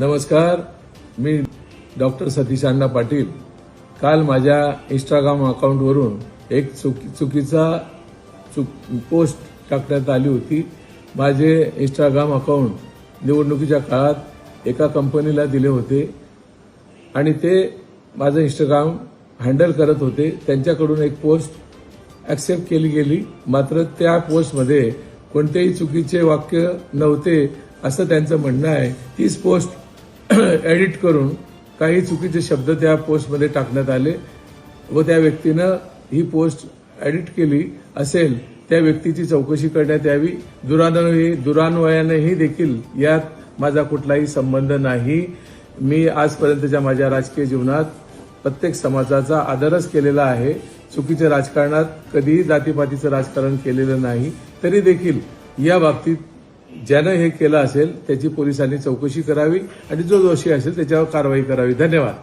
नमस्कार मी डॉक्टर सतीश अण्णा पाटील. काल माझ्या इंस्टाग्राम अकाउंटवरून एक चुकी चुकीचा चुक पोस्ट टाकण्यात आली होती. माझे इंस्टाग्राम अकाउंट निवडणुकीच्या काळात एका कंपनीला दिले होते आणि ते माझं इंस्टाग्राम हँडल करत होते. त्यांच्याकडून एक पोस्ट ॲक्सेप्ट केली गेली. मात्र त्या पोस्टमध्ये कोणतेही चुकीचे वाक्य नव्हते असं त्यांचं म्हणणं आहे. तीच पोस्ट एडिट करून काही चुकीचे शब्द त्या पोस्टमध्ये टाकण्यात आले व त्या व्यक्तीनं ही पोस्ट एडिट केली असेल त्या व्यक्तीची चौकशी करण्यात यावी. दुरान्वयी दुरान्वयानेही देखील यात माझा कुठलाही संबंध नाही. मी आजपर्यंतच्या माझ्या राजकीय जीवनात प्रत्येक समाजाचा आदरच केलेला आहे. चुकीच्या राजकारणात कधीही जातीपातीचं राजकारण केलेलं नाही. तरी देखील या बाबतीत ज्यानं हे केलं असेल त्याची पोलिसांनी चौकशी करावी आणि जो दोषी असेल त्याच्यावर कारवाई करावी. धन्यवाद.